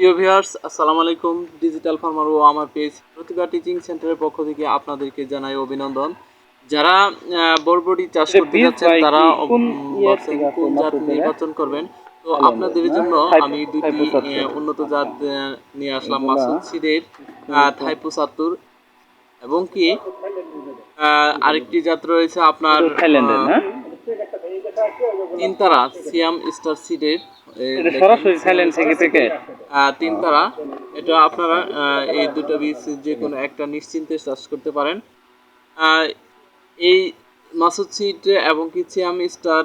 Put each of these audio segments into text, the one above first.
প্রিয় ভিউয়ার্স আসসালামু আলাইকুম। ডিজিটাল ফার্মার ও আমার পেজ প্রতিভা টিচিং সেন্টারের পক্ষ থেকে আপনাদেরকে জানাই অভিনন্দন। যারা বরবটি চাষ এটা করতে যাচ্ছেন তারা কি? কোন জাত নির্বাচন করবেন। তো আপনাদের জন্য আমি দুটি উন্নত জাত নিয়ে আসলাম মাসুদ সিডের থাই পঁচাত্তর এবং কি আরেকটি জাত রয়েছে আপনার না তিনতারা সিয়াম স্টার সিডের এটা সরাসরি থাইল্যান্ড থেকে আহ, তিন তারা। এটা আপনারা এই দুটো বীজ যে কোনো একটা নিশ্চিন্তে চাষ করতে পারেন। এই মাসুদ সিট এবং কি চিয়াম স্টার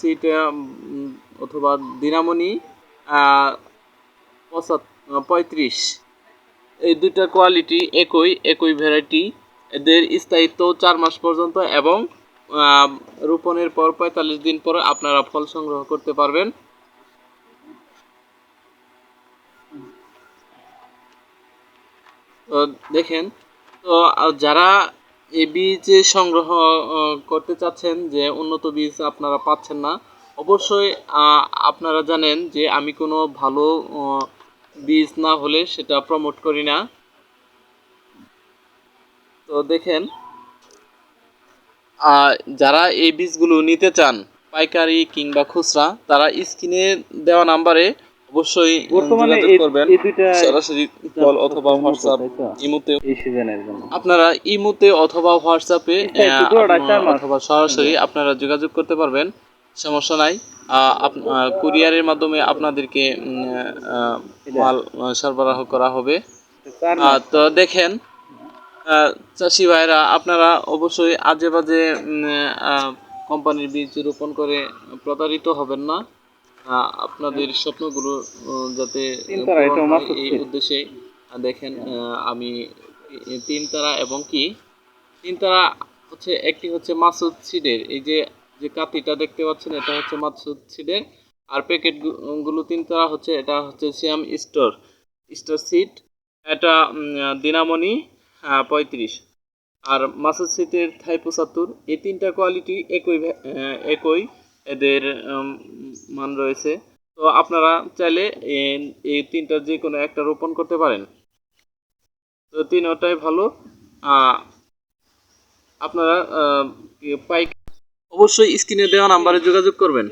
সিট অথবা দিনামণি পঁয়ত্রিশ। এই দুইটা কোয়ালিটি একই একই ভ্যারাইটি এদের স্থায়িত্ব চার মাস পর্যন্ত এবং রোপণের পর পঁয়তাল্লিশ দিন পর আপনারা ফল সংগ্রহ করতে পারবেন। দেখেন, তো যারা এই বীজ সংগ্রহ করতে চাচ্ছেন যে উন্নত বীজ আপনারা পাচ্ছেন না, অবশ্যই আপনারা জানেন যে আমি কোনো ভালো বীজ না হলে সেটা প্রমোট করি না। তো দেখেন যারা এই বীজগুলো নিতে চান, পাইকারি কিংবা খুচরা, তারা স্ক্রিনে দেওয়া নাম্বারে অবশ্যই বর্তমানে করবেন। সরাসরি কল অথবা হোয়াটসঅ্যাপ ইমোতে এই সিজনের জন্য। আপনারা ইমোতে অথবা হোয়াটসঅ্যাপে। অথবা সরাসরি আপনারা যোগাযোগ করতে পারবেন। সমস্যা নাই। কুরিয়ারের মাধ্যমে আপনাদেরকে মাল সরবরাহ করা হবে। তো দেখেন চাষি ভাইরা আপনারা অবশ্যই আজে বাজে কোম্পানির বীজ রোপণ করে প্রতারিত হবেন না। আপনাদের স্বপ্নগুলো যাতে হয় এই উদ্দেশ্যে দেখেন আমি তি- তিন তারা এবং কি তিন তারা হচ্ছে একটি হচ্ছে মাসুদ সিডের। এই যে যে কাতিটা দেখতে পাচ্ছেন এটা হচ্ছে মাসুদ সিডের। আর প্যাকেটগুলো তিন তারা হচ্ছে এটা হচ্ছে শ্যাম স্টোর স্টোর সিট এটা দিনামণি পঁয়ত্রিশ। আর মাসুদ সিটের থাই পঁচাত্তর এই তিনটা কোয়ালিটি একই একই। এদের মান রয়েছে। তো আপনারা চাইলে এই- তিনটার যে কোনো একটা রোপণ করতে পারেন। তো তিন ওটাই ভালো। আপনারা পাইক অবশ্যই স্ক্রিনে দেওয়া নাম্বারে যোগাযোগ করবেন।